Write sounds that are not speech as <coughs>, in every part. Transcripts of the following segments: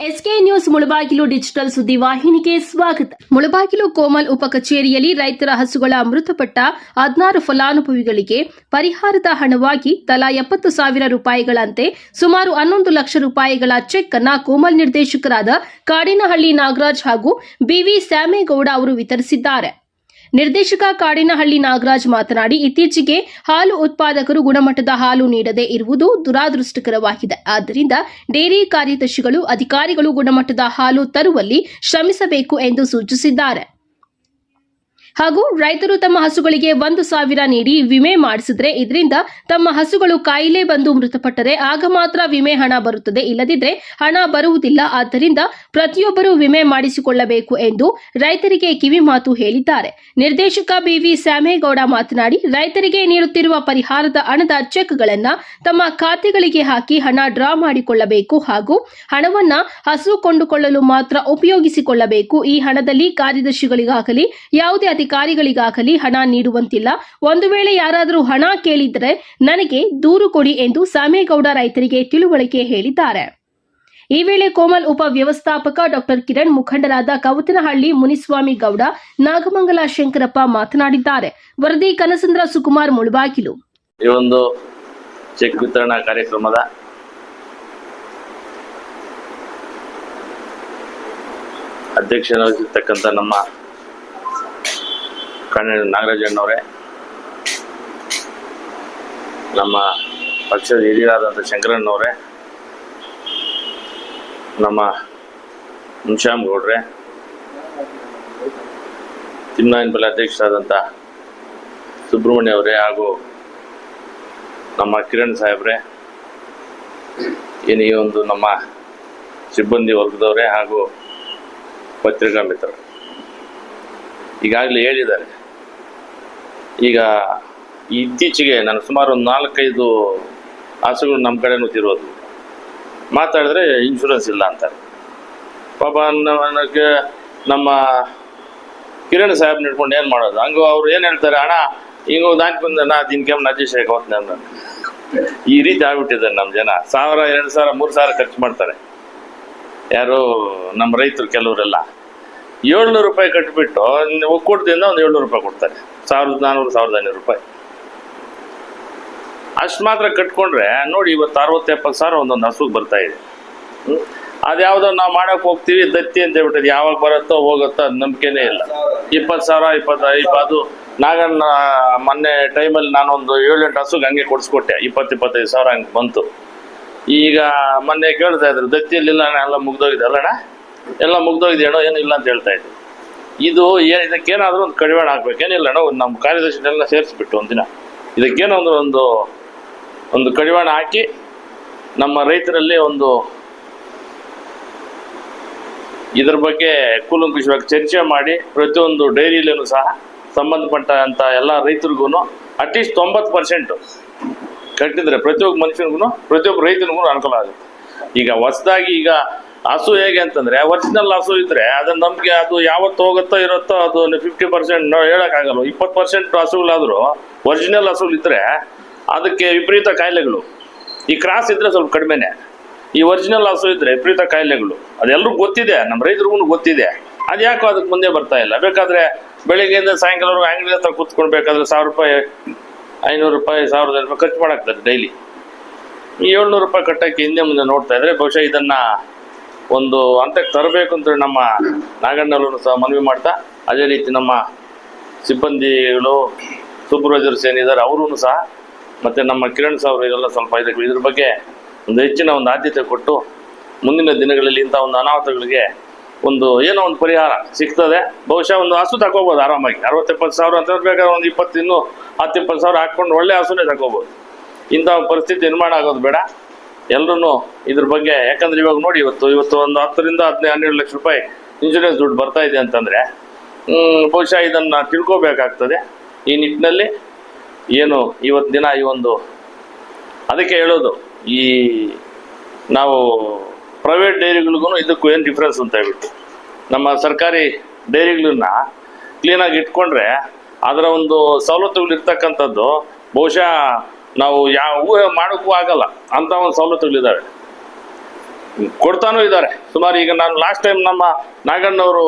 S K news Mulbagal digital ಸುದ್ದಿವಾಹಿನಿಗೆ ಸ್ವಾಗತ. ಮುಳಬಾಗಿಲು ಕೋಮಲ್ ಉಪ ಕಚೇರಿಯಲ್ಲಿ ರೈತರ ಹಸುಗಳ ಮೃತಪಟ್ಟ ಹದಿನಾರು ಫಲಾನುಭವಿಗಳಿಗೆ ಪರಿಹಾರದ ಹಣವಾಗಿ ತಲಾ ಎಪ್ಪತ್ತು ಸಾವಿರ ರೂಪಾಯಿಗಳಂತೆ ಸುಮಾರು ಹನ್ನೊಂದು ಲಕ್ಷ ರೂಪಾಯಿಗಳ ಚೆಕ್ ಅನ್ನ ಕೋಮಲ್ ನಿರ್ದೇಶಕರಾದ ಕಾಡಿನಹಳ್ಳಿ ನಾಗರಾಜ್ ಹಾಗೂ ಬಿವಿ ಸ್ಯಾಮೇಗೌಡ ಅವರು ವಿತರಿಸಿದ್ದಾರೆ. ನಿರ್ದೇಶಕ ಕಾಡಿನಹಳ್ಳಿ ನಾಗರಾಜ್ ಮಾತನಾಡಿ, ಇತ್ತೀಚೆಗೆ ಹಾಲು ಉತ್ಪಾದಕರು ಗುಣಮಟ್ಟದ ಹಾಲು ನೀಡದೇ ಇರುವುದು ದುರಾದೃಷ್ಟಕರವಾಗಿದೆ. ಆದ್ದರಿಂದ ಡೇರಿ ಕಾರ್ಯದರ್ಶಿಗಳು, ಅಧಿಕಾರಿಗಳು ಗುಣಮಟ್ಟದ ಹಾಲು ತರುವಲ್ಲಿ ಶ್ರಮಿಸಬೇಕು ಎಂದು ಸೂಚಿಸಿದ್ದಾರೆ. ಹಾಗೂ ರೈತರು ತಮ್ಮ ಹಸುಗಳಿಗೆ ಒಂದು ಸಾವಿರ ನೀಡಿ ವಿಮೆ ಮಾಡಿಸಿದ್ರೆ ಇದರಿಂದ ತಮ್ಮ ಹಸುಗಳು ಕಾಯಿಲೆ ಬಂದು ಮೃತಪಟ್ಟರೆ ಆಗ ಮಾತ್ರ ವಿಮೆ ಹಣ ಬರುತ್ತದೆ. ಇಲ್ಲದಿದ್ರೆ ಹಣ ಬರುವುದಿಲ್ಲ. ಆದ್ದರಿಂದ ಪ್ರತಿಯೊಬ್ಬರು ವಿಮೆ ಮಾಡಿಸಿಕೊಳ್ಳಬೇಕು ಎಂದು ರೈತರಿಗೆ ಕಿವಿ ಮಾತು ಹೇಳಿದ್ದಾರೆ. ನಿರ್ದೇಶಕ ಬಿವಿ ಸ್ಯಾಮೇಗೌಡ ಮಾತನಾಡಿ, ರೈತರಿಗೆ ನೀಡುತ್ತಿರುವ ಪರಿಹಾರದ ಹಣದ ಚೆಕ್ಗಳನ್ನ ತಮ್ಮ ಖಾತೆಗಳಿಗೆ ಹಾಕಿ ಹಣ ಡ್ರಾ ಮಾಡಿಕೊಳ್ಳಬೇಕು ಹಾಗೂ ಹಣವನ್ನ ಹಸು ಕೊಂಡುಕೊಳ್ಳಲು ಮಾತ್ರ ಉಪಯೋಗಿಸಿಕೊಳ್ಳಬೇಕು. ಈ ಹಣದಲ್ಲಿ ಕಾರ್ಯದರ್ಶಿಗಳಿಗಾಗಲಿ, ಯಾವುದೇ ಅಧಿಕಾರಿಗಳಿಗಾಗಲಿ ಹಣ ನೀಡುವಂತಿಲ್ಲ. ಒಂದು ವೇಳೆ ಯಾರಾದರೂ ಹಣ ಕೇಳಿದರೆ ನನಗೆ ದೂರು ಕೊಡಿ ಎಂದು ಸಾಮೇಗೌಡ ರೈತರಿಗೆ ತಿಳುವಳಿಕೆ ಹೇಳಿದ್ದಾರೆ. ಈ ವೇಳೆ ಕೋಮಲ್ ಉಪ ವ್ಯವಸ್ಥಾಪಕ ಡಾಕ್ಟರ್ ಕಿರಣ್ ಮುಖಂಡರಾದ ಕವತನಹಳ್ಳಿ ಮುನಿಸ್ವಾಮಿ ಗೌಡ, ನಾಗಮಂಗಲ ಶಂಕರಪ್ಪ ಮಾತನಾಡಿದ್ದಾರೆ. ವರದಿ ಕನಸಂದ್ರ ಸುಕುಮಾರ್ ಮುಳುಬಾಗಿಲು. ಈ ಒಂದು ಚೆಕ್ ವಿತರಣಾ ಕಾರ್ಯಕ್ರಮದ ಅಧ್ಯಕ್ಷರಾಗಿರ್ತಕ್ಕಂಥ ನಮ್ಮ ಕಣ್ಣ ನಾಗರಾಜಣ್ಣವರೇ ನಮ್ಮ ಪಕ್ಷದ ಹಿರಿಯರಾದಂಥ ಶಂಕರಣ್ಣವರೇ ನಮ್ಮ ಮುನ್ಶಾಮ್ ಗೌಡ್ರೆ. ಬಲ ಅಧ್ಯಕ್ಷರಾದಂಥ ಸುಬ್ರಹ್ಮಣ್ಯ ಅವರೇ ಹಾಗೂ ನಮ್ಮ ಕಿರಣ್ ಸಾಹೇಬ್ರೆ. ಏನು ಒಂದು ನಮ್ಮ ಸಿಬ್ಬಂದಿ ವರ್ಗದವರೇ ಹಾಗೂ ಪತ್ರಿಕಾ ಮಿತ್ರರು ಈಗಾಗಲೇ ಹೇಳಿದ್ದಾರೆ. ಈಗ ಇತ್ತೀಚೆಗೆ ನಾನು ಸುಮಾರು ಒಂದು ನಾಲ್ಕೈದು ಆಸೆಗಳು ನಮ್ಮ ಕಡೆ ತಿರೋದು ಮಾತಾಡಿದ್ರೆ ಇನ್ಶೂರೆನ್ಸ್ ಇಲ್ಲ ಅಂತಾರೆ ಪಾಪ ನನಗೆ ನಮ್ಮ ಕಿರಣ್ ಸಾಹೇಬ್ ನಿಟ್ಕೊಂಡು ಏನು ಮಾಡೋದು? ಹಂಗೂ ಅವ್ರು ಏನು ಹೇಳ್ತಾರೆ? ಅಣ್ಣ, ಹಿಂಗ ನಾಲ್ಕು ಬಂದ, ನಾ ತಿನ್ಕೊಂಬ ನಜೀಶ್ ಹೋಗ್ತೀನಿ ನಾನು ಈ ರೀತಿ ಆಗ್ಬಿಟ್ಟಿದ್ದಾರೆ ನಮ್ಮ ಜನ. ಸಾವಿರ, ಎರಡು ಸಾವಿರ, ಮೂರು ಸಾವಿರ ಖರ್ಚು ಮಾಡ್ತಾರೆ. ಯಾರು ನಮ್ಮ ರೈತರು ಕೆಲವರೆಲ್ಲ. ಏಳ್ನೂರು ರೂಪಾಯಿ ಕಟ್ಬಿಟ್ಟು, ಒಕ್ಕೂಟದಿಂದ ಒಂದು ಏಳ್ನೂರು ರೂಪಾಯಿ ಕೊಡ್ತಾರೆ. ಸಾವಿರದ ನಾನ್ನೂರು ಸಾವಿರದ ಐನೂರು ರೂಪಾಯಿ. ಅಷ್ಟು ಮಾತ್ರ ಕಟ್ಕೊಂಡ್ರೆ ನೋಡಿ ಇವತ್ತು ಅರವತ್ತು ಎಪ್ಪತ್ತು ಸಾವಿರ ಒಂದೊಂದು ಹಸುಗೆ ಬರ್ತಾ ಇದೆ? ಅದ್ಯಾವುದೋ ನಾವು ಮಾಡೋಕೆ ಹೋಗ್ತೀವಿ, ದತ್ತಿ ಅಂತ ಹೇಳ್ಬಿಟ್ಟು ಯಾವಾಗ ಬರುತ್ತೋ ಹೋಗುತ್ತೋ ಅದು ನಂಬಿಕೆನೇ ಇಲ್ಲ. ಇಪ್ಪತ್ತು ಸಾವಿರ, ಇಪ್ಪತ್ತು ಇಪ್ಪತ್ತು, ನಾಗಣ್ಣ, ಮೊನ್ನೆ ಟೈಮಲ್ಲಿ ನಾನೊಂದು ಏಳೆಂಟು ಹಸುಗೆ ಹಂಗೆ ಕೊಡಿಸ್ಕೊಟ್ಟೆ. ಇಪ್ಪತ್ತು, ಇಪ್ಪತ್ತೈದು ಸಾವಿರ ಹಂಗೆ ಬಂತು. ಈಗ ಮೊನ್ನೆ ಕೇಳ್ತಾ ಇದ್ರು, ದತ್ತಿಯಲ್ಲಿಲ್ಲ ಅಣ್ಣ ಎಲ್ಲ ಮುಗ್ದೋಗಿದೆ ಅಲ್ಲಣ್ಣ? ಎಲ್ಲ ಮುಗ್ದೋಗಿದೆ ಅಣ್ಣ ಏನು ಇಲ್ಲ ಅಂತ ಹೇಳ್ತಾ ಇದ್ರು. ಇದು ಇದಕ್ಕೇನಾದರೂ ಒಂದು ಕಡಿವಾಣ ಹಾಕ್ಬೇಕು. ಏನಿಲ್ಲ ಅಣ್ಣ ಒಂದು ನಮ್ಮ ಕಾರ್ಯದರ್ಶಿನೆಲ್ಲ ಸೇರಿಸ್ಬಿಟ್ಟು ಒಂದಿನ. ಇದಕ್ಕೇನೋ ಒಂದು ಒಂದು ಒಂದು ಕಡಿವಾಣ ಹಾಕಿ ನಮ್ಮ ರೈತರಲ್ಲಿ ಒಂದು ಇದ್ರ ಬಗ್ಗೆ ಕೂಲಂಕುಷವಾಗಿ ಚರ್ಚೆ ಮಾಡಿ ಪ್ರತಿಯೊಂದು ಡೈರಿಯಲ್ಲೂ ಸಹ ಸಂಬಂಧಪಟ್ಟಂತ ಎಲ್ಲ ರೈತರಿಗೂ ಅಟ್ಲೀಸ್ಟ್ ತೊಂಬತ್ತು ಪರ್ಸೆಂಟು ಕಟ್ಟಿದ್ರೆ ಪ್ರತಿಯೊಬ್ಬ ಮನುಷ್ಯನಿಗೂ ಪ್ರತಿಯೊಬ್ಬ ರೈತನಿಗೂ ಅನುಕೂಲ ಆಗುತ್ತೆ. ಈಗ ಹೊಸದಾಗಿ ಈಗ ಹಸು ಹೇಗೆ ಅಂತಂದ್ರೆ ಒರಿಜಿನಲ್ ಹಸು ಇದ್ರೆ ಅದನ್ನ ನಮ್ಗೆ ಅದು ಯಾವತ್ತು ಹೋಗುತ್ತೋ ಇರುತ್ತೋ ಅದು ಫಿಫ್ಟಿ ಪರ್ಸೆಂಟ್ ಹೇಳಕ್ಕಾಗಲ್ಲ ಇಪ್ಪತ್ತು ಪರ್ಸೆಂಟ್ ಹಸುಗಳಾದ್ರೂ ಒರಿಜಿನಲ್ ಹಸುಗಳಿದ್ರೆ ಅದಕ್ಕೆ ವಿಪರೀತ ಕಾಯಿಲೆಗಳು. ಈ ಕ್ರಾಸ್ ಇದ್ರೆ ಸ್ವಲ್ಪ ಕಡಿಮೆನೆ. ಈ ಒರಿಜಿನಲ್ ಹಸು ಇದ್ರೆ ವಿಪರೀತ ಕಾಯಿಲೆಗಳು. ಅದೆಲ್ಲರೂ ಗೊತ್ತಿದೆ ನಮ್ಮ ರೈತರಿಗೂ ಗೊತ್ತಿದೆ. ಅದ್ಯಾಕೋ ಅದಕ್ಕೆ ಮುಂದೆ ಬರ್ತಾ ಇಲ್ಲ. ಬೇಕಾದ್ರೆ ಬೆಳಿಗ್ಗೆಯಿಂದ ಸಾಯಂಕಾಲವರೆಗೂ ಅಂಗಡಿ ಹತ್ರ ಕೂತ್ಕೊಂಡು ಸಾವಿರ ರೂಪಾಯಿ, ಐನೂರು ರೂಪಾಯಿ, ಸಾವಿರದ ರೂಪಾಯಿ ಖರ್ಚು ಮಾಡಾಕ್ತಾರೆ ಡೈಲಿ. ಈ ಏಳ್ನೂರು ರೂಪಾಯಿ ಕಟ್ಟಕ್ಕೆ ಹಿಂದೆ ಮುಂದೆ ನೋಡ್ತಾ ಇದ್ರೆ ಬಹುಶಃ ಇದನ್ನ ಒಂದು ಹಂತಕ್ಕೆ ತರಬೇಕು ಅಂತ ನಮ್ಮ ನಾಗಣ್ಣಲ್ಲೂ ಸಹ ಮನವಿ ಮಾಡ್ತಾ, ಅದೇ ರೀತಿ ನಮ್ಮ ಸಿಬ್ಬಂದಿಗಳು ಸೂಪರ್ವೈಸರ್ಸ್ ಏನಿದ್ದಾರೆ ಅವರೂ ಸಹ ಮತ್ತು ನಮ್ಮ ಕಿರಣ್ ಸಾವ್ರು ಇದೆಲ್ಲ ಸ್ವಲ್ಪ ಇದಕ್ಕೆ ಇದ್ರ ಬಗ್ಗೆ ಒಂದು ಹೆಚ್ಚಿನ ಒಂದು ಆದ್ಯತೆ ಕೊಟ್ಟು ಮುಂದಿನ ದಿನಗಳಲ್ಲಿ ಇಂಥ ಒಂದು ಅನಾಹುತಗಳಿಗೆ ಒಂದು ಏನೋ ಒಂದು ಪರಿಹಾರ ಸಿಗ್ತದೆ. ಬಹುಶಃ ಒಂದು ಹಸು ತಗೋಬೋದು ಆರಾಮಾಗಿ. ಅರವತ್ತೆಪ್ಪತ್ತು ಸಾವಿರ ಅಂತ ಬೇಕಾದ್ರೆ ಒಂದು ಇಪ್ಪತ್ತು ಇನ್ನೂ ಹತ್ತು ಇಪ್ಪತ್ತು ಸಾವಿರ ಹಾಕ್ಕೊಂಡು ಒಳ್ಳೆ ಹಸುನೇ ತಗೋಬೋದು. ಇಂಥ ಪರಿಸ್ಥಿತಿ ನಿರ್ಮಾಣ ಆಗೋದು ಬೇಡ. ಎಲ್ಲರೂ ಇದ್ರ ಬಗ್ಗೆ, ಯಾಕಂದ್ರೆ ಇವಾಗ ನೋಡಿ ಇವತ್ತು ಇವತ್ತು ಒಂದು ಹತ್ತರಿಂದ ಹದಿನೈದು, ಹನ್ನೆರಡು ಲಕ್ಷ ರೂಪಾಯಿ ಇನ್ಶೂರೆನ್ಸ್ ದುಡ್ಡು ಬರ್ತಾ ಇದೆ ಅಂತಂದರೆ ಬಹುಶಃ ಇದನ್ನು ತಿಳ್ಕೊಬೇಕಾಗ್ತದೆ. ಈ ನಿಟ್ಟಿನಲ್ಲಿ ಏನು ಇವತ್ತು ದಿನ ಈ ಒಂದು, ಅದಕ್ಕೆ ಹೇಳೋದು, ಈ ನಾವು ಪ್ರೈವೇಟ್ ಡೈರಿಗಳಿಗೂ ಇದಕ್ಕೂ ಏನು ಡಿಫ್ರೆನ್ಸ್ ಅಂತ ಹೇಳ್ಬಿಟ್ಟು. ನಮ್ಮ ಸರ್ಕಾರಿ ಡೈರಿಗಳನ್ನ ಕ್ಲೀನಾಗಿ ಇಟ್ಕೊಂಡ್ರೆ, ಅದರ ಒಂದು ಸವಲತ್ತುಗಳು ಇರ್ತಕ್ಕಂಥದ್ದು ಬಹುಶಃ ನಾವು ಯಾವ ಊಹೆ ಮಾಡೋಕ್ಕೂ ಆಗಲ್ಲ. ಅಂತ ಒಂದು ಸವಲತ್ತುಗಳಿದ್ದಾವೆ ಕೊಡ್ತಾನೂ ಇದ್ದಾರೆ. ಸುಮಾರು ಈಗ ನಾನು ಲಾಸ್ಟ್ ಟೈಮ್ ನಮ್ಮ ನಾಗಣ್ಣವರು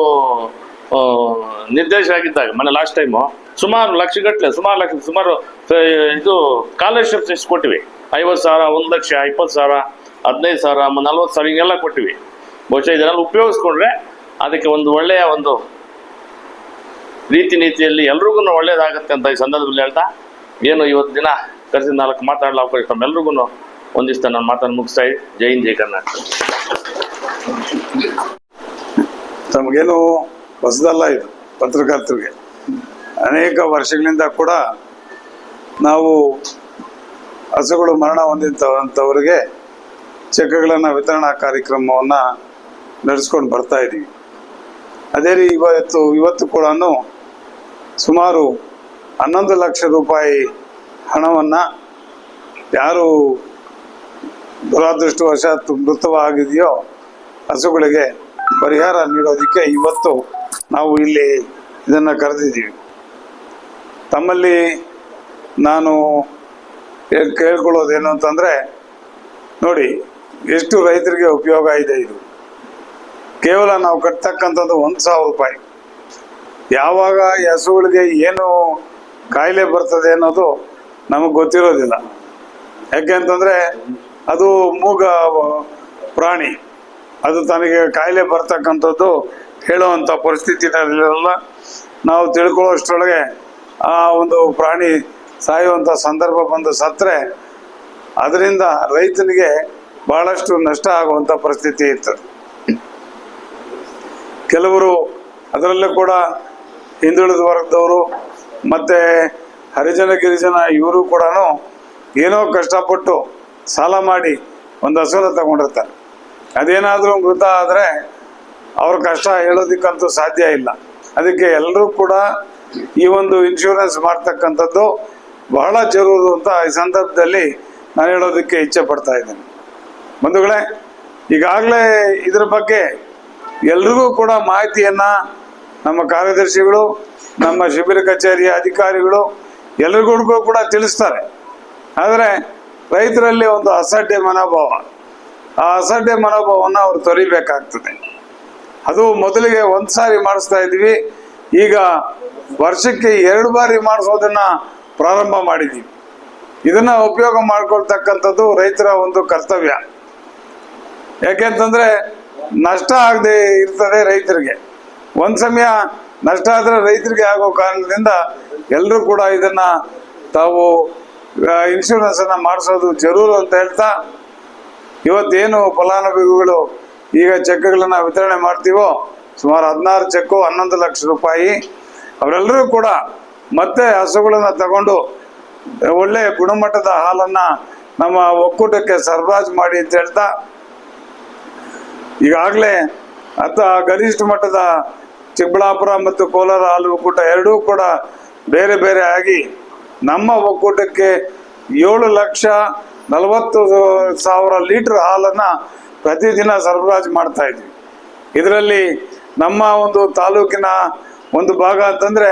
ನಿರ್ದೇಶ ಆಗಿದ್ದಾಗ ಮೊನ್ನೆ ಲಾಸ್ಟ್ ಟೈಮು ಸುಮಾರು ಲಕ್ಷಗಟ್ಟಲೆ, ಸುಮಾರು ಲಕ್ಷ, ಸುಮಾರು ಇದು ಸ್ಕಾಲರ್ಶಿಪ್ಸ್ ಎಷ್ಟು ಕೊಟ್ಟಿವಿ? ಐವತ್ತು ಸಾವಿರ, ಒಂದು ಲಕ್ಷ, ಇಪ್ಪತ್ತು ಸಾವಿರ, ಹದಿನೈದು ಸಾವಿರ, ನಲ್ವತ್ತು ಸಾವಿರ, ಹಿಂಗೆಲ್ಲ ಕೊಟ್ಟಿವಿ. ಬಹುಶಃ ಇದನ್ನೆಲ್ಲ ಉಪಯೋಗಿಸ್ಕೊಂಡ್ರೆ ಅದಕ್ಕೆ ಒಂದು ಒಳ್ಳೆಯ ಒಂದು ರೀತಿ ನೀತಿಯಲ್ಲಿ ಎಲ್ರಿಗೂ ಒಳ್ಳೆಯದಾಗುತ್ತೆ ಅಂತ ಈ ಸಂದರ್ಭದಲ್ಲಿ ಹೇಳ್ತಾ, ಏನು ಇವತ್ತು ದಿನ? ಕರೆಸಿ ನಾಲ್ಕು ಮಾತಾಡಲು ಅವಕಾಶ ತಮ್ಮೆಲ್ಲರಿಗೂ ಒಂದಿಷ್ಟು ನಾನು ಮಾತನ್ನು ಮುಗಿಸ್ತಾ ಇದ್ದೀನಿ ಜೈ ಹಿಂದ್, ಜೈ ಕರ್ನಾಟಕ. ತಮಗೇನು ಹೊಸದಲ್ಲ ಇದು ಪತ್ರಕರ್ತರಿಗೆ. ಅನೇಕ ವರ್ಷಗಳಿಂದ ಕೂಡ ನಾವು ಹಸುಗಳು ಮರಣ ಹೊಂದಿದಂಥವ್ರಿಗೆ ಚೆಕ್ಗಳನ್ನು ವಿತರಣಾ ಕಾರ್ಯಕ್ರಮವನ್ನು ನಡೆಸ್ಕೊಂಡು ಬರ್ತಾ ಇದ್ದೀವಿ. ಅದೇ ರೀ ಇವತ್ತು ಇವತ್ತು ಕೂಡ ಸುಮಾರು ಹನ್ನೊಂದು ಲಕ್ಷ ರೂಪಾಯಿ ಹಣವನ್ನು ಯಾರು ದುರಾದೃಷ್ಟವಶಾತ್ ಮೃತವಾಗಿದೆಯೋ ಹಸುಗಳಿಗೆ ಪರಿಹಾರ ನೀಡೋದಕ್ಕೆ ಇವತ್ತು ನಾವು ಇಲ್ಲಿ ಇದನ್ನು ಕರೆದಿದ್ದೀವಿ. ತಮ್ಮಲ್ಲಿ ನಾನು ಕೇಳ್ಕೊಳ್ಳೋದೇನು ಅಂತಂದರೆ, ನೋಡಿ, ಎಷ್ಟು ರೈತರಿಗೆ ಉಪಯೋಗ ಇದೆ ಇದು. ಕೇವಲ ನಾವು ಕಟ್ತಕ್ಕಂಥದ್ದು ಒಂದು ಸಾವಿರ ರೂಪಾಯಿ. ಯಾವಾಗ ಹಸುಗಳಿಗೆ ಏನು ಕಾಯಿಲೆ ಬರ್ತದೆ ಅನ್ನೋದು ನಮಗೆ ಗೊತ್ತಿರೋದಿಲ್ಲ. ಯಾಕೆ ಅಂತಂದರೆ ಅದು ಮೂಗ ಪ್ರಾಣಿ. ಅದು ತನಗೆ ಕಾಯಿಲೆ ಬರ್ತಕ್ಕಂಥದ್ದು ಹೇಳುವಂಥ ಪರಿಸ್ಥಿತಿನಲ್ಲ ನಾವು ತಿಳ್ಕೊಳ್ಳೋಷ್ಟರೊಳಗೆ ಆ ಒಂದು ಪ್ರಾಣಿ ಸಾಯುವಂಥ ಸಂದರ್ಭ ಬಂದು ಸತ್ತರೆ ಅದರಿಂದ ರೈತನಿಗೆ ಬಹಳಷ್ಟು ನಷ್ಟ ಆಗುವಂಥ ಪರಿಸ್ಥಿತಿ ಇತ್ತು. ಕೆಲವರು ಅದರಲ್ಲೂ ಕೂಡ ಹಿಂದುಳಿದ ವರ್ಗದವರು ಮತ್ತು ಹರಿಜನ ಗಿರಿಜನ ಇವರು ಕೂಡ ಏನೋ ಕಷ್ಟಪಟ್ಟು ಸಾಲ ಮಾಡಿ ಒಂದು ಹಸುನ ತಗೊಂಡಿರ್ತಾರೆ. ಅದೇನಾದರೂ ಮೃತ ಆದರೆ ಅವ್ರ ಕಷ್ಟ ಹೇಳೋದಕ್ಕಂತೂ ಸಾಧ್ಯ ಇಲ್ಲ. ಅದಕ್ಕೆ ಎಲ್ಲರೂ ಕೂಡ ಈ ಒಂದು ಇನ್ಶೂರೆನ್ಸ್ ಮಾಡ್ತಕ್ಕಂಥದ್ದು ಬಹಳ ಜರೂರು ಅಂತ ಈ ಸಂದರ್ಭದಲ್ಲಿ ನಾನು ಹೇಳೋದಕ್ಕೆ ಇಚ್ಛೆ ಪಡ್ತಾ ಇದ್ದೇನೆ. ಬಂಧುಗಳೇ, ಈಗಾಗಲೇ ಇದ್ರ ಬಗ್ಗೆ ಎಲ್ರಿಗೂ ಕೂಡ ಮಾಹಿತಿಯನ್ನು ನಮ್ಮ ಕಾರ್ಯದರ್ಶಿಗಳು, ನಮ್ಮ ಶಿಬಿರ ಕಚೇರಿಯ ಅಧಿಕಾರಿಗಳು ಎಲ್ರಿಗೂ ಕೂಡ ತಿಳಿಸ್ತಾರೆ. ಆದರೆ ರೈತರಲ್ಲಿ ಒಂದು ಅಸಡ್ಡೆ ಮನೋಭಾವ. ಆ ಅಸಡ್ಡೆ ಮನೋಭಾವವನ್ನು ಅವ್ರು ತೊರಿಬೇಕಾಗ್ತದೆ. ಅದು ಮೊದಲಿಗೆ ಒಂದು ಸಾರಿ ಮಾಡಿಸ್ತಾ ಇದ್ವಿ. ಈಗ ವರ್ಷಕ್ಕೆ ಎರಡು ಬಾರಿ ಮಾಡಿಸೋದನ್ನ ಪ್ರಾರಂಭ ಮಾಡಿದ್ದೀವಿ ಇದನ್ನ ಉಪಯೋಗ ಮಾಡ್ಕೊಳ್ತಕ್ಕಂಥದ್ದು ರೈತರ ಒಂದು ಕರ್ತವ್ಯ. ಯಾಕೆಂತಂದ್ರೆ ನಷ್ಟ ಆಗದೆ ಇರ್ತದೆ ರೈತರಿಗೆ. ಒಂದು ಸಮಯ ನಷ್ಟ ಆದರೆ ರೈತರಿಗೆ ಆಗೋ ಕಾರಣದಿಂದ ಎಲ್ಲರೂ ಕೂಡ ಇದನ್ನ ತಾವು ಇನ್ಶೂರೆನ್ಸ್ ಅನ್ನ ಮಾಡಿಸೋದು ಜರೂರು ಅಂತ ಹೇಳ್ತಾ, ಇವತ್ತೇನು ಫಲಾನುಭವಿಗಳು ಈಗ ಚೆಕ್ಗಳನ್ನು ವಿತರಣೆ ಮಾಡ್ತೀವೋ, ಸುಮಾರು ಹದಿನಾರು ಚೆಕ್ಕು, ಹನ್ನೊಂದು ಲಕ್ಷ ರೂಪಾಯಿ ಅವರೆಲ್ಲರೂ ಕೂಡ ಮತ್ತೆ ಹಸುಗಳನ್ನ ತಗೊಂಡು, ಒಳ್ಳೆ ಗುಣಮಟ್ಟದ ಹಾಲನ್ನ ನಮ್ಮ ಒಕ್ಕೂಟಕ್ಕೆ ಸರಬರಾಜು ಮಾಡಿ ಅಂತ ಹೇಳ್ತಾ, ಈಗಾಗಲೇ ಅತ್ತ ಗರಿಷ್ಠ ಮಟ್ಟದ ಚಿಕ್ಕಬಳ್ಳಾಪುರ ಮತ್ತು ಕೋಲಾರ ಹಾಲು ಒಕ್ಕೂಟ ಎರಡೂ ಕೂಡ ಬೇರೆ ಬೇರೆ ಆಗಿ ನಮ್ಮ ಒಕ್ಕೂಟಕ್ಕೆ ಏಳು ಲಕ್ಷ ನಲವತ್ತು ಸಾವಿರ ಲೀಟರ್ ಹಾಲನ್ನು ಪ್ರತಿದಿನ ಸರಬರಾಜು ಮಾಡ್ತಾ ಇದ್ವಿ. ಇದರಲ್ಲಿ ನಮ್ಮ ಒಂದು ತಾಲೂಕಿನ ಒಂದು ಭಾಗ ಅಂತಂದರೆ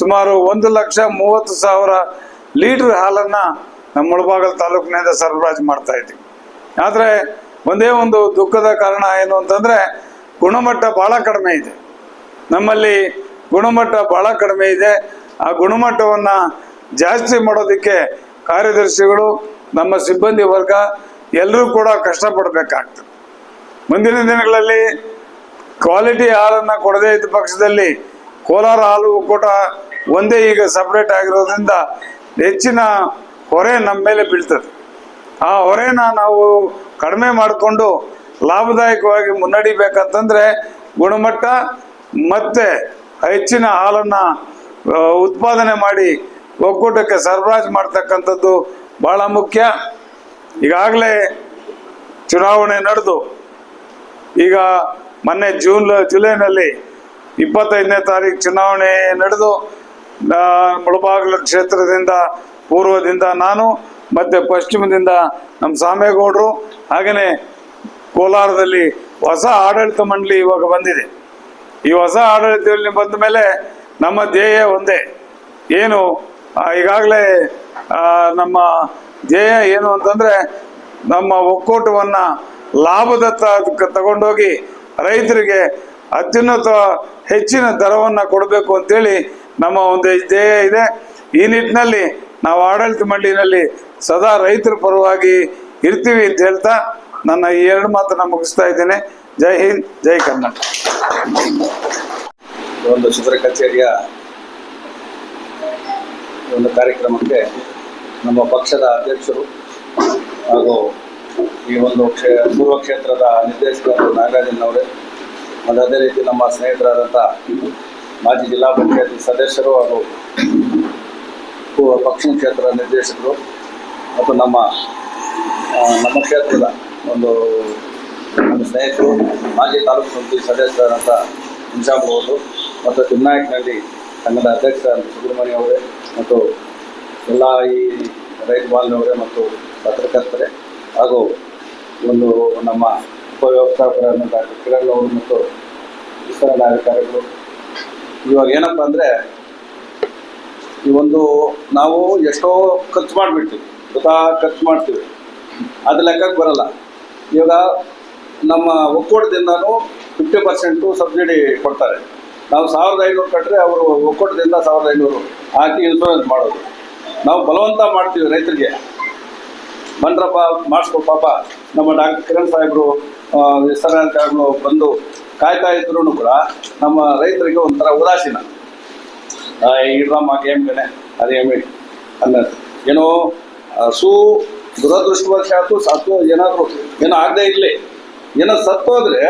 ಸುಮಾರು ಒಂದು ಲಕ್ಷ ಮೂವತ್ತು ಸಾವಿರ ಲೀಟ್ರ್ ಹಾಲನ್ನು ನಮ್ಮ ಮುಳಬಾಗಲ್ ತಾಲೂಕಿನಿಂದ ಸರಬರಾಜು ಮಾಡ್ತಾ ಇದ್ವಿ. ಆದರೆ ಒಂದೇ ಒಂದು ದುಃಖದ ಕಾರಣ ಏನು ಅಂತಂದರೆ ಗುಣಮಟ್ಟ ಭಾಳ ಕಡಿಮೆ ಇದೆ. ನಮ್ಮಲ್ಲಿ ಗುಣಮಟ್ಟ ಭಾಳ ಕಡಿಮೆ ಇದೆ. ಆ ಗುಣಮಟ್ಟವನ್ನು ಜಾಸ್ತಿ ಮಾಡೋದಕ್ಕೆ ಕಾರ್ಯದರ್ಶಿಗಳು ನಮ್ಮ ಸಿಬ್ಬಂದಿ ವರ್ಗ ಎಲ್ಲರೂ ಕೂಡ ಕಷ್ಟಪಡಬೇಕಾಗ್ತದೆ. ಮುಂದಿನ ದಿನಗಳಲ್ಲಿ ಕ್ವಾಲಿಟಿ ಹಾಲನ್ನು ಕೊಡದೇ ಇದ್ದ ಪಕ್ಷದಲ್ಲಿ ಕೋಲಾರ ಹಾಲು ಒಕ್ಕೂಟ ಒಂದೇ ಈಗ ಸಪ್ರೇಟ್ ಆಗಿರೋದ್ರಿಂದ ಹೆಚ್ಚಿನ ಹೊರೆ ನಮ್ಮ ಮೇಲೆ ಬೀಳ್ತದೆ. ಆ ಹೊರೆನ ನಾವು ಕಡಿಮೆ ಮಾಡಿಕೊಂಡು ಲಾಭದಾಯಕವಾಗಿ ಮುನ್ನಡಿಬೇಕಂತಂದ್ರೆ ಗುಣಮಟ್ಟ ಮತ್ತೆ ಹೆಚ್ಚಿನ ಹಾಲನ್ನು ಉತ್ಪಾದನೆ ಮಾಡಿ ಒಕ್ಕೂಟಕ್ಕೆ ಸರಬರಾಜು ಮಾಡ್ತಕ್ಕಂಥದ್ದು ಬಹಳ ಮುಖ್ಯ. ಈಗಾಗಲೇ ಚುನಾವಣೆ ನಡೆದು, ಈಗ ಮೊನ್ನೆ ಜೂನ್, ಜುಲೈನಲ್ಲಿ ಇಪ್ಪತ್ತೈದನೇ ತಾರೀಕು ಚುನಾವಣೆ ನಡೆದು ಮುಳಬಾಗಿಲು ಕ್ಷೇತ್ರದಿಂದ ಪೂರ್ವದಿಂದ ನಾನು, ಮತ್ತು ಪಶ್ಚಿಮದಿಂದ ನಮ್ಮ ಸಾಮೇಗೌಡರು ಹಾಗೆಯೇ ಕೋಲಾರದಲ್ಲಿ ಹೊಸ ಆಡಳಿತ ಮಂಡಳಿ ಇವಾಗ ಬಂದಿದೆ. ಈ ಹೊಸ ಆಡಳಿತದಲ್ಲಿ ಬಂದ ಮೇಲೆ ನಮ್ಮ ಧ್ಯೇಯ ಒಂದೇ. ಏನು? ಈಗಾಗಲೇ ನಮ್ಮ ಧ್ಯೇಯ ಏನು ಅಂತಂದರೆ, ನಮ್ಮ ಒಕ್ಕೂಟವನ್ನು ಲಾಭದತ್ತ ತಗೊಂಡೋಗಿ ರೈತರಿಗೆ ಅತ್ಯುನ್ನತ ಹೆಚ್ಚಿನ ದರವನ್ನು ಕೊಡಬೇಕು ಅಂತೇಳಿ ನಮ್ಮ ಒಂದು ಧ್ಯೇಯ ಇದೆ. ಈ ನಿಟ್ಟಿನಲ್ಲಿ ನಾವು ಆಡಳಿತ ಮಂಡಳಿನಲ್ಲಿ ಸದಾ ರೈತರ ಪರವಾಗಿ ಇರ್ತೀವಿ ಅಂತ ಹೇಳ್ತಾ ನನ್ನ ಈ ಎರಡು ಮಾತನ್ನು ಮುಗಿಸ್ತಾ ಇದ್ದೇನೆ. ಜೈ ಹಿಂದ್, ಜೈ ಕರ್ನಾಟಕ. ಒಂದು ಶಿಬಿರ ಕಚೇರಿಯ ಒಂದು ಕಾರ್ಯಕ್ರಮಕ್ಕೆ ನಮ್ಮ ಪಕ್ಷದ ಅಧ್ಯಕ್ಷರು ಹಾಗೂ ಈ ಒಂದು ಕ್ಷೇ, ಪೂರ್ವ ಕ್ಷೇತ್ರದ ನಿರ್ದೇಶಕರು ನಾಗರಾಜನವರೇ ಮತ್ತು ಅದೇ ರೀತಿ ನಮ್ಮ ಸ್ನೇಹಿತರಾದಂಥ ಮಾಜಿ ಜಿಲ್ಲಾ ಪಂಚಾಯತ್ ಸದಸ್ಯರು ಹಾಗೂ ಪೂ- ಪಕ್ಷಿಮ ಕ್ಷೇತ್ರದ ನಿರ್ದೇಶಕರು ಮತ್ತು ನಮ್ಮ ನಮ್ಮ ಕ್ಷೇತ್ರದ ಒಂದು ನಮ್ಮ ಸ್ನೇಹಿತರು, ಮಾಜಿ ತಾಲೂಕು ಸಮಿತಿ ಸದಸ್ಯರಾದಂಥ ನಿಜಾಮ್ ಅವರು. ಮತ್ತು ತಿಮ್ನಾಯಕನಹಳ್ಳಿ ಸಂಘದ ಅಧ್ಯಕ್ಷ ಸುಬ್ರಹ್ಮಣ್ಯ ಅವರೇ ಮತ್ತು ಎಲ್ಲ ಈ ರೈತ ಬಾಂಧವರೇ ಮತ್ತು ಪತ್ರಕರ್ತರೇ ಹಾಗೂ ಒಂದು ನಮ್ಮ ಉಪವ್ಯವಸ್ಥಾಪಕರಾದಂಥ ಡಾಕ್ಟರ್ ಕಿರಣ್ ಅವರು ಮತ್ತು ವಿಸ್ತರಣ ಅಧಿಕಾರಿಗಳು ಇವಾಗ ಏನಪ್ಪ ಅಂದರೆ ಈ ಒಂದು ನಾವು ಎಷ್ಟೋ ಖರ್ಚು ಮಾಡಿಬಿಡ್ತೀವಿ ಗೊತ್ತಾ ಖರ್ಚು ಮಾಡ್ತೀವಿ. ಅದು ಲೆಕ್ಕಕ್ಕೆ ಬರಲ್ಲ. ಇವಾಗ ನಮ್ಮ ಒಕ್ಕೂಟದಿಂದನೂ ಫಿಫ್ಟಿ ಪರ್ಸೆಂಟು ಸಬ್ಸಿಡಿ ಕೊಡ್ತಾರೆ. ನಾವು ಸಾವಿರದ ಐನೂರು ಕಟ್ಟರೆ ಅವರು ಒಕ್ಕೂಟದಿಂದ ಸಾವಿರದ ಐನೂರು ಹಾಕಿ ಇನ್ಸೂರೆನ್ಸ್ ಮಾಡೋದು. ನಾವು ಬಲವಂತ ಮಾಡ್ತೀವಿ ರೈತರಿಗೆ. ಬಂದ್ರಪ್ಪ, ಮಾಡಿಸ್ಕೊ ಪಾಪ. ನಮ್ಮ ಡಾಕ್ಟರ್ ಕಿರಣ್ ಸಾಹೇಬರು ವಿಸ್ತರಣಾಧಿಕಾರಿಗಳು ಬಂದು ಕಾಯ್ತಾ ಇದ್ರು ಕೂಡ ನಮ್ಮ ರೈತರಿಗೆ ಒಂಥರ ಉದಾಸೀನ. ಇಡ್ರಮ್ಮ ಗೇಮ್ ಗೇಮ್ಗೆನೆ ಅದೇ ಹೇಳಿ? ಅನ್ನೋದು. ಏನೋ ಹಸು ದುರದೃಷ್ಟವಶಾತು ಸಾಕು, ಏನಾದರೂ ಏನೋ ಆಗದೆ ಇರಲಿ. ಏನೋ ಸತ್ತೋದ್ರೆ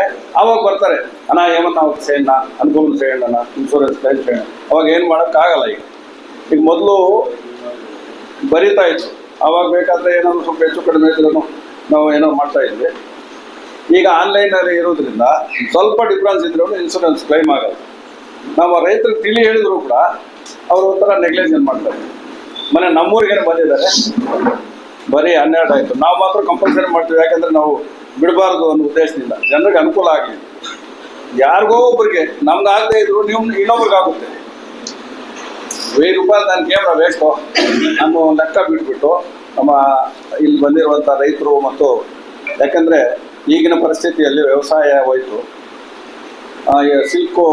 ಅವಾಗ ಬರ್ತಾರೆ, ಅಣ್ಣ ಏಮನ್ನ ಅವ್ರು ಸೇಣ ಅನುಕೂಲ ಸೇಣ ಇನ್ಶೂರೆನ್ಸ್ ಕ್ಲೈಮ್ ಸೇಣ ಅವಾಗ ಏನು ಮಾಡೋಕ್ಕಾಗಲ್ಲ ಈಗ. ಈಗ ಮೊದಲು ಬರಿತಾ ಇತ್ತು ಅವಾಗ ಬೇಕಾದ್ರೆ ಏನಾದ್ರು ಸ್ವಲ್ಪ ಹೆಚ್ಚು ಕಡಿಮೆ ಇದ್ರೂ ನಾವು ಏನೋ ಮಾಡ್ತಾ ಇದ್ವಿ. ಈಗ ಆನ್ಲೈನಲ್ಲಿ ಇರೋದ್ರಿಂದ ಸ್ವಲ್ಪ ಡಿಫ್ರೆನ್ಸ್ ಇದ್ರೂ ಇನ್ಶೂರೆನ್ಸ್ ಕ್ಲೈಮ್ ಆಗಲ್ಲ. ನಾವು ರೈತರಿಗೆ ತಿಳಿ ಹೇಳಿದ್ರು ಕೂಡ ಅವರು ಒಂಥರ ನೆಗ್ಲೆಜೆನ್ಸ್ ಮಾಡ್ತಾರೆ ಮನೆ ನಮ್ಮೂರಿಗೇನು ಬಂದಿದ್ದಾರೆ. ಬರೀ ಹನ್ನೆರಡು ಆಯಿತು. ನಾವು ಮಾತ್ರ ಕಂಪಲ್ಸರಿ ಮಾಡ್ತೀವಿ, ಯಾಕಂದ್ರೆ ನಾವು ಬಿಡಬಾರ್ದು ಅನ್ನೋ ಉದ್ದೇಶದಿಂದ ಜನರಿಗೆ ಅನುಕೂಲ ಆಗಲಿ ಯಾರಿಗೋ ಒಬ್ಬರಿಗೆ ನಮ್ಗಾಗದೇ ಇದ್ರು ನೀವು ಇನ್ನೊಬ್ರಿಗಾಗುತ್ತೆ. ವೆಯ್ಟ್ ರೂಪಾಯಿ ನನ್ನ ಕ್ಯಾಮ್ರಾ ಬೇಕು ಅನ್ನೋ ಲೆಕ್ಕ ಬಿಟ್ಬಿಟ್ಟು ನಮ್ಮ ಇಲ್ಲಿ ಬಂದಿರುವಂಥ ರೈತರು ಮತ್ತು ಯಾಕಂದರೆ ಈಗಿನ ಪರಿಸ್ಥಿತಿಯಲ್ಲಿ ವ್ಯವಸಾಯ ಹೋಯಿತು. ಸಿಲ್ಕು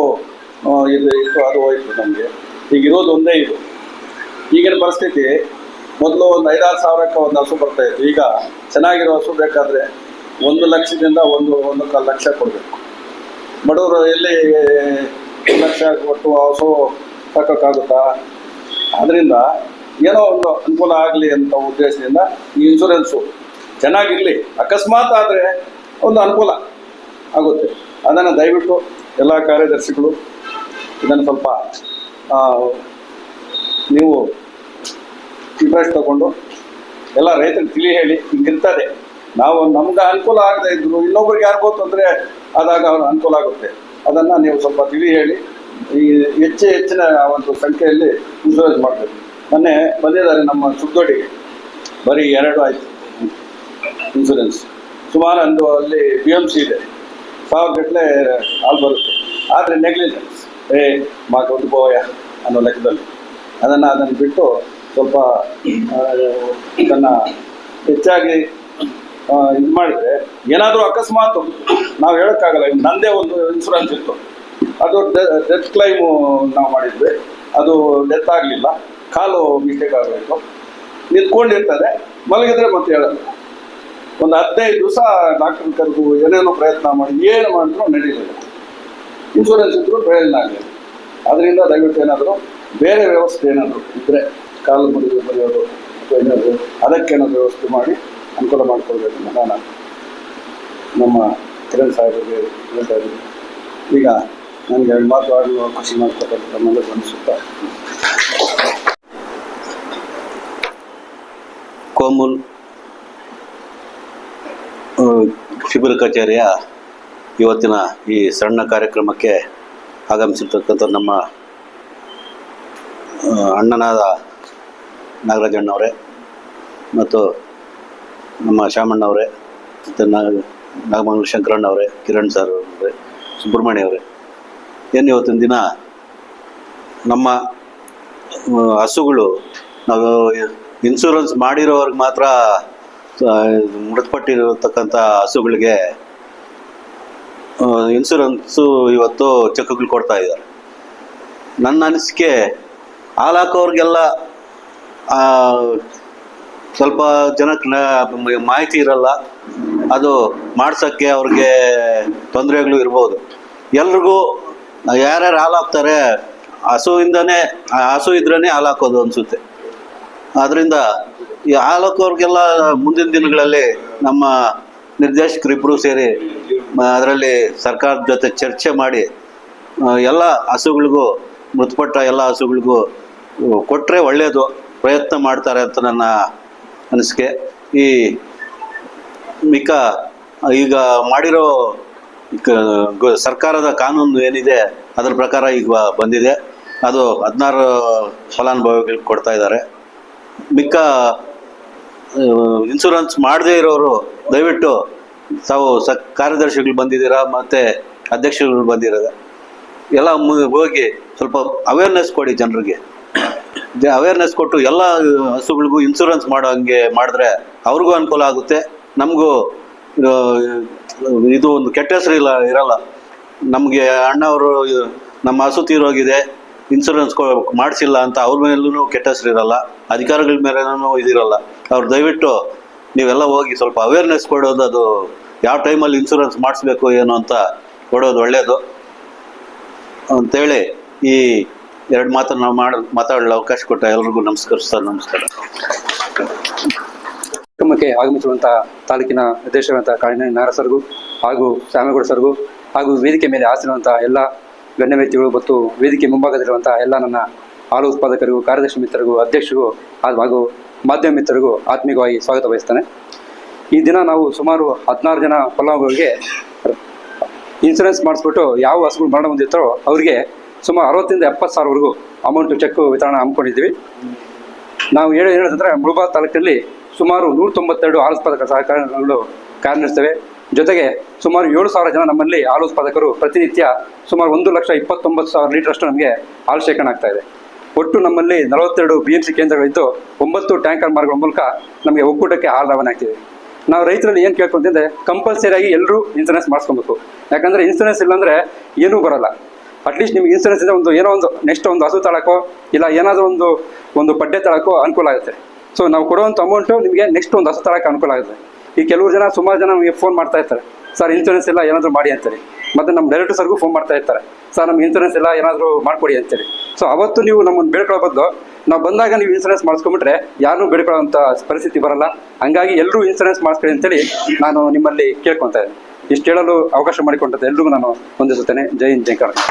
ಇದು ಇತ್ತು, ಅದು ಹೋಯಿತು ನಮಗೆ. ಈಗ ಇರೋದು ಒಂದೇ ಇದು. ಈಗಿನ ಪರಿಸ್ಥಿತಿ ಮೊದಲು ಒಂದು ಐದಾರು ಸಾವಿರಕ್ಕೆ ಒಂದು ಹಸು ಬರ್ತಾಯಿತ್ತು ಈಗ ಚೆನ್ನಾಗಿರೋ ಹಸು ಬೇಕಾದರೆ ಒಂದು ಲಕ್ಷದಿಂದ ಒಂದು ಒಂದು ಕಾಲು ಲಕ್ಷ ಕೊಡಬೇಕು. ಬಡವರು ಎಲ್ಲಿ ಲಕ್ಷ ಕೊಟ್ಟು ಹಸು ಸಾಕೋಕ್ಕಾಗುತ್ತಾ ಅದರಿಂದ ಏನೋ ಒಂದು ಅನುಕೂಲ ಆಗಲಿ ಅಂತ ಉದ್ದೇಶದಿಂದ ಈ ಇನ್ಶೂರೆನ್ಸು ಚೆನ್ನಾಗಿರಲಿ. ಅಕಸ್ಮಾತ್ ಆದರೆ ಒಂದು ಅನುಕೂಲ ಆಗುತ್ತೆ. ಅದನ್ನು ದಯವಿಟ್ಟು ಎಲ್ಲ ಕಾರ್ಯದರ್ಶಿಗಳು ಇದನ್ನು ಸ್ವಲ್ಪ ನೀವು ಇಂಟ್ರೆಸ್ಟ್ ತಗೊಂಡು ಎಲ್ಲ ರೈತರಿಗೆ ತಿಳಿ ಹೇಳಿ ಹಿಂಗಿರ್ತದೆ. ನಾವು ನಮ್ಗೆ ಅನುಕೂಲ ಆಗದೆ ಇದ್ರು, ಇನ್ನೊಬ್ರಿಗೆ ಯಾರಿಗೋ ತೊಂದರೆ ಆದಾಗ ಅವ್ರ ಅನುಕೂಲ ಆಗುತ್ತೆ. ಅದನ್ನು ನೀವು ಸ್ವಲ್ಪ ತಿಳಿ ಹೇಳಿ. ಈ ಹೆಚ್ಚು ಹೆಚ್ಚಿನ ಒಂದು ಸಂಖ್ಯೆಯಲ್ಲಿ ಇನ್ಸೂರೆನ್ಸ್ ಮಾಡಬೇಕು. ಮೊನ್ನೆ ಬಂದಿದ್ದಾರೆ ನಮ್ಮ ಸುದ್ದೋಡಿಗೆ ಬರೀ ಎರಡು ಆಯಿತು. ಇನ್ಸೂರೆನ್ಸ್ ಸುಮಾರು ಒಂದು ಅಲ್ಲಿ ಬಿ ಎಂ ಸಿ ಇದೆ. ಸಾವಿರ ಗಟ್ಟಲೆ ಹಾಲು ಬರುತ್ತೆ. ಆದರೆ ನೆಗ್ಲಿಜೆನ್ಸ್ ಏ ಮಾ ಒಂದು ಬೋಯ ಅನ್ನೋ ಲೆಕ್ಕದಲ್ಲಿ. ಅದನ್ನು ಅದನ್ನು ಬಿಟ್ಟು ಸ್ವಲ್ಪ ಇದನ್ನು ಹೆಚ್ಚಾಗಿ ಇದು ಮಾಡಿದ್ರೆ ಏನಾದರೂ ಅಕಸ್ಮಾತ್ ನಾವು ಹೇಳೋಕ್ಕಾಗಲ್ಲ ನಂದೇ ಒಂದು ಇನ್ಶೂರೆನ್ಸ್ ಇತ್ತು. ಅದು ಡೆತ್ ಕ್ಲೈಮು ನಾವು ಮಾಡಿದ್ವಿ. ಅದು ಡೆತ್ ಆಗಲಿಲ್ಲ. ಕಾಲು ಮಿಸ್ಟೇಕ್ ಆಗಬೇಕು ನಿಂತ್ಕೊಂಡಿರ್ತದೆ. ಮಲಗಿದ್ರೆ ಮತ್ತೆ ಹೇಳಲ್ಲ ಒಂದು ಹದಿನೈದು ದಿವಸ ಡಾಕ್ಟರ್ ಕರೆದು ಏನೇನೋ ಪ್ರಯತ್ನ ಮಾಡಿ, ಏನು ಮಾಡಿದ್ರು ನಡೀಲಿಲ್ಲ. ಇನ್ಶೂರೆನ್ಸ್ ಇದ್ರು ಪ್ರಯೋಜನ ಆಗಲಿಲ್ಲ. ಅದರಿಂದ ದಯವಿಟ್ಟು ಏನಾದರೂ ಬೇರೆ ವ್ಯವಸ್ಥೆ ಏನಾದರೂ ಇದ್ದರೆ ಕಾಲು ಮುರಿದು ಬರೆಯೋದು ಅಥವಾ ಏನಾದರೂ ಅದಕ್ಕೇನಾದರೂ ವ್ಯವಸ್ಥೆ ಮಾಡಿ ಅನುಕೂಲ ಮಾಡಿಕೊಳ್ಬೇಕು ಅಂತ ನಾನು ನಮ್ಮ ಕಿರಣ್ ಸಾಹೇಬರಿಗೆ ಹೇಳ್ತಾ ಈಗ ನನಗೆ ಎರಡು ಮಾತು ಆಡಲು ಖುಷಿ ಮಾಡ್ತಕ್ಕಂಥ ನಮ್ಮಲ್ಲಿ ಅನಿಸುತ್ತಾ? ಕೋಮುಲ್ ಶಿಬಿರ ಕಚೇರಿಯ ಇವತ್ತಿನ ಈ ಸಣ್ಣ ಕಾರ್ಯಕ್ರಮಕ್ಕೆ ಆಗಮಿಸಿರ್ತಕ್ಕಂಥ ನಮ್ಮ ಅಣ್ಣನಾದ ನಾಗರಾಜಣ್ಣವರೇ ಮತ್ತು ನಮ್ಮ ಶಾಮಣ್ಣವರೇ ಮತ್ತು ನಾಗ ನಾಗಮಂಗಲ ಶಂಕರಣ್ಣವರೇ ಕಿರಣ್ ಸರ್ ಅವರೇ, ಸುಬ್ರಹ್ಮಣ್ಯ ಅವರೇ. ಏನು ಇವತ್ತಿನ ದಿನ? ನಮ್ಮ ಹಸುಗಳು, ನಾವು ಇನ್ಸೂರೆನ್ಸ್ ಮಾಡಿರೋವ್ರಿಗೆ ಮಾತ್ರ ಮೃತಪಟ್ಟಿರತಕ್ಕಂಥ ಹಸುಗಳಿಗೆ ಇನ್ಸೂರೆನ್ಸು ಇವತ್ತು ಚೆಕ್ಗಳು ಕೊಡ್ತಾ ಇದ್ದಾರೆ. ನನ್ನ ಅನಿಸಿಕೆ ಹಾಲಾಕೋರಿಗೆಲ್ಲ ಸ್ವಲ್ಪ ಜನಕ್ಕೆ ಮಾಹಿತಿ ಇರಲ್ಲ, ಅದು ಮಾಡ್ಸೋಕ್ಕೆ ಅವ್ರಿಗೆ ತೊಂದರೆಗಳು ಇರ್ಬೋದು. ಎಲ್ರಿಗೂ ಯಾರ್ಯಾರು ಹಾಲು ಹಾಕ್ತಾರೆ, ಹಸುವಿಂದನೇ, ಹಸು ಇದ್ರೇ ಹಾಲು ಹಾಕೋದು ಅನಿಸುತ್ತೆ. ಆದ್ದರಿಂದ ಈ ಹಾಲು ಮುಂದಿನ ದಿನಗಳಲ್ಲಿ ನಮ್ಮ ನಿರ್ದೇಶಕರಿಬ್ಬರು ಸೇರಿ, ಅದರಲ್ಲಿ ಸರ್ಕಾರದ ಜೊತೆ ಚರ್ಚೆ ಮಾಡಿ ಎಲ್ಲ ಹಸುಗಳಿಗೂ, ಮೃತಪಟ್ಟ ಎಲ್ಲ ಹಸುಗಳಿಗೂ ಕೊಟ್ಟರೆ ಒಳ್ಳೆಯದು ಪ್ರಯತ್ನ ಮಾಡ್ತಾರೆ ಅಂತ ನನ್ನ ಅನಿಸಿಕೆ ಈ ಮಿಕ್ಕ, ಈಗ ಮಾಡಿರೋ ಸರ್ಕಾರದ ಕಾನೂನು ಏನಿದೆ, ಅದರ ಪ್ರಕಾರ ಈಗ ಬಂದಿದೆ. ಅದು ಹದಿನಾರು ಫಲಾನುಭವಿಗಳಿಗೆ ಕೊಡ್ತಾ ಇದ್ದಾರೆ. ಮಿಕ್ಕ ಇನ್ಶೂರೆನ್ಸ್ ಮಾಡದೇ ಇರೋರು, ದಯವಿಟ್ಟು ತಾವು ಸ, ಕಾರ್ಯದರ್ಶಿಗಳು ಬಂದಿದ್ದೀರಾ, ಮತ್ತು ಅಧ್ಯಕ್ಷರುಗಳು ಬಂದಿರೋದ? ಎಲ್ಲ ಹೋಗಿ ಸ್ವಲ್ಪ ಅವೇರ್ನೆಸ್ ಕೊಡಿ ಜನರಿಗೆ. <coughs> ಅವೇರ್ನೆಸ್ ಕೊಟ್ಟು ಎಲ್ಲ ಹಸುಗಳಿಗೂ ಇನ್ಶೂರೆನ್ಸ್ ಮಾಡೋ ಹಂಗೆ ಮಾಡಿದ್ರೆ ಅವ್ರಿಗೂ ಅನುಕೂಲ ಆಗುತ್ತೆ. ನಮಗೂ ಇದು ಒಂದು ಕೆಟ್ಟ ಹೆಸರು ಇಲ್ಲ, ಇರಲ್ಲ. ನಮಗೆ ಅಣ್ಣವರು ನಮ್ಮ ಹಸು ತೀರೋಗಿದೆ ಇನ್ಶೂರೆನ್ಸ್ ಮಾಡಿಸಿಲ್ಲ ಅಂತ ಅವ್ರ ಮೇಲೂ ಕೆಟ್ಟ ಹೆಸರು ಇರಲ್ಲ. ಅಧಿಕಾರಿಗಳ ಮೇಲೇನೂ ಇದಿರಲ್ಲ. ಅವ್ರು ದಯವಿಟ್ಟು ನೀವೆಲ್ಲ ಹೋಗಿ ಸ್ವಲ್ಪ ಅವೇರ್ನೆಸ್ ಕೊಡೋದು, ಅದು ಯಾವ ಟೈಮಲ್ಲಿ ಇನ್ಶೂರೆನ್ಸ್ ಮಾಡಿಸ್ಬೇಕು, ಏನು ಅಂತ ಕೊಡೋದು ಒಳ್ಳೆಯದು ಅಂತೇಳಿ ಈ ಎರಡು ಮಾತನ್ನು ನಾವು ಮಾಡ, ಮಾತಾಡಲು ಅವಕಾಶ ಕೊಟ್ಟ ಎಲ್ರಿಗೂ ಸರ್, ನಮಸ್ಕಾರ. ಕುಟುಂಬಕ್ಕೆ ಆಗಮಿಸುವಂತಹ ತಾಲೂಕಿನ ನಿರ್ದೇಶಕರಂತಹ ನಾರ ಸರ್ಗೂ ಹಾಗೂ ಶ್ಯಾಮೇಗೌಡ ಸರ್ಗೂ ಹಾಗೂ ವೇದಿಕೆ ಮೇಲೆ ಆಸಿರುವಂತಹ ಎಲ್ಲ ಗಣ್ಯ ವ್ಯಕ್ತಿಗಳು ಮತ್ತು ವೇದಿಕೆ ಮುಂಭಾಗದಲ್ಲಿರುವಂತಹ ಎಲ್ಲ ನನ್ನ ಹಾಲು ಉತ್ಪಾದಕರಿಗೂ, ಕಾರ್ಯದರ್ಶಿ ಮಿತ್ರರಿಗೂ, ಅಧ್ಯಕ್ಷರಿಗೂ ಹಾಗೂ ಮಾಧ್ಯಮ ಮಿತ್ರರಿಗೂ ಆತ್ಮೀಯವಾಗಿ ಸ್ವಾಗತ ಬಯಸ್ತೇನೆ. ಈ ದಿನ ನಾವು ಸುಮಾರು ಹದಿನಾರು ಜನ ಫಲಾನುಭವಿಗಳಿಗೆ ಇನ್ಸೂರೆನ್ಸ್ ಮಾಡಿಸ್ಬಿಟ್ಟು ಯಾವ ಹಸುಗಳು ಮರಣ ಹೊಂದಿರ್ತಾರೋ ಅವರಿಗೆ ಸುಮಾರು ಅರವತ್ತರಿಂದ ಎಪ್ಪತ್ತು ಸಾವಿರವರೆಗೂ ಅಮೌಂಟ್ ಚೆಕ್ ವಿತರಣೆ ಹಮ್ಮಿಕೊಂಡಿದ್ದೀವಿ. ನಾವು ಹೇಳಿ ಹೇಳೋದಂದ್ರೆ ಮುಳಬಾಗ ತಾಲೂಕಿನಲ್ಲಿ ಸುಮಾರು ನೂರ ತೊಂಬತ್ತೆರಡು ಹಾಲು ಉತ್ಪಾದಕ ಸಹಕಾರಗಳು ಕಾರ್ಯನಿರ್ವಹಿಸ್ತವೆ ಜೊತೆಗೆ ಸುಮಾರು ಏಳು ಸಾವಿರ ಜನ ನಮ್ಮಲ್ಲಿ ಹಾಲು ಉತ್ಪಾದಕರು ಪ್ರತಿನಿತ್ಯ ಸುಮಾರು ಒಂದು ಲಕ್ಷ ಇಪ್ಪತ್ತೊಂಬತ್ತು ಸಾವಿರ ಲೀಟರ್ ನಮಗೆ ಹಾಲು ಶೇಖರಣೆ ಆಗ್ತಾ ಇದೆ. ಒಟ್ಟು ನಮ್ಮಲ್ಲಿ ನಲವತ್ತೆರಡು ಬಿ ಎಂ ಸಿ ಕೇಂದ್ರಗಳಿದ್ದು ಒಂಬತ್ತು ಟ್ಯಾಂಕರ್ ಮಾರ್ಗಗಳ ಮೂಲಕ ನಮಗೆ ಒಕ್ಕೂಟಕ್ಕೆ ಹಾಲು ರವಾನೆ ಆಗ್ತಿದೆ. ನಾವು ರೈತರಲ್ಲಿ ಏನು ಕೇಳ್ಕೊಂತಿದ್ದೆ ಕಂಪಲ್ಸರಿಯಾಗಿ ಎಲ್ಲರೂ ಇನ್ಸೂರೆನ್ಸ್ ಮಾಡಿಸ್ಕೊಬೇಕು. ಯಾಕಂದರೆ ಇನ್ಸೂರೆನ್ಸ್ ಇಲ್ಲಾಂದರೆ ಏನೂ ಬರಲ್ಲ. ಅಟ್ಲೀಸ್ಟ್ ನಿಮ್ಗೆ ಇನ್ಸೂರೆನ್ಸ್ ಇದೆ ಒಂದು ಏನೋ ಒಂದು ನೆಕ್ಸ್ಟ್ ಒಂದು ಹಸು ತಳಕೋ ಇಲ್ಲ ಏನಾದರೂ ಒಂದು ಒಂದು ಪಡ್ಡೆ ತಳಕೋ ಅನುಕೂಲ ಆಗುತ್ತೆ. ಸೊ ನಾವು ಕೊಡುವಂಥ ಅಮೌಂಟು ನಿಮಗೆ ನೆಕ್ಸ್ಟ್ ಒಂದು ಹಸು ತಳಕ್ಕೆ ಅನುಕೂಲ ಆಗುತ್ತೆ. ಈ ಕೆಲವು ಜನ, ಸುಮಾರು ಜನ ನಮಗೆ ಫೋನ್ ಮಾಡ್ತಾ ಇರ್ತಾರೆ. ಸರ್ ಇನ್ಸೂರೆನ್ಸ್ ಇಲ್ಲ, ಏನಾದರೂ ಮಾಡಿ ಅಂತೇಳಿ. ಮತ್ತು ನಮ್ಮ ಡೈರೆಕ್ಟರ್ ಸರ್ಗೂ ಫೋನ್ ಮಾಡ್ತಾ ಇರ್ತಾರೆ. ಸರ್ ನಮ್ಗೆ ಇನ್ಸೂರೆನ್ಸ್ ಇಲ್ಲ, ಏನಾದರೂ ಮಾಡಿಕೊಡಿ ಅಂತೇಳಿ. ಸೊ ಅವತ್ತು ನೀವು ನಮ್ಮನ್ನು ಬೇಡ್ಕೊಳ್ಳೋ ನಾವು ಬಂದಾಗ ನೀವು ಇನ್ಸೂರೆನ್ಸ್ ಮಾಡಿಸ್ಕೊಂಬಿಟ್ರೆ ಯಾರನ್ನೂ ಬೇಡ್ಕೊಳ್ಳೋಂಥ ಪರಿಸ್ಥಿತಿ ಬರಲ್ಲ. ಹಂಗಾಗಿ ಎಲ್ಲರೂ ಇನ್ಸೂರೆನ್ಸ್ ಮಾಡಿಸ್ಕೊಳ್ಳಿ ಅಂತೇಳಿ ನಾನು ನಿಮ್ಮಲ್ಲಿ ಕೇಳ್ಕೊತಾ ಇದ್ದೀನಿ. ಇಷ್ಟು ಹೇಳಲು ಅವಕಾಶ ಮಾಡಿಕೊಂಡದ್ದು ಎಲ್ರಿಗೂ ನಾನು ಹೊಂದಿಸುತ್ತೇನೆ ಜೈ ಹಿಂದ್ ಜೈ ಕರ್ನಾಟಕ.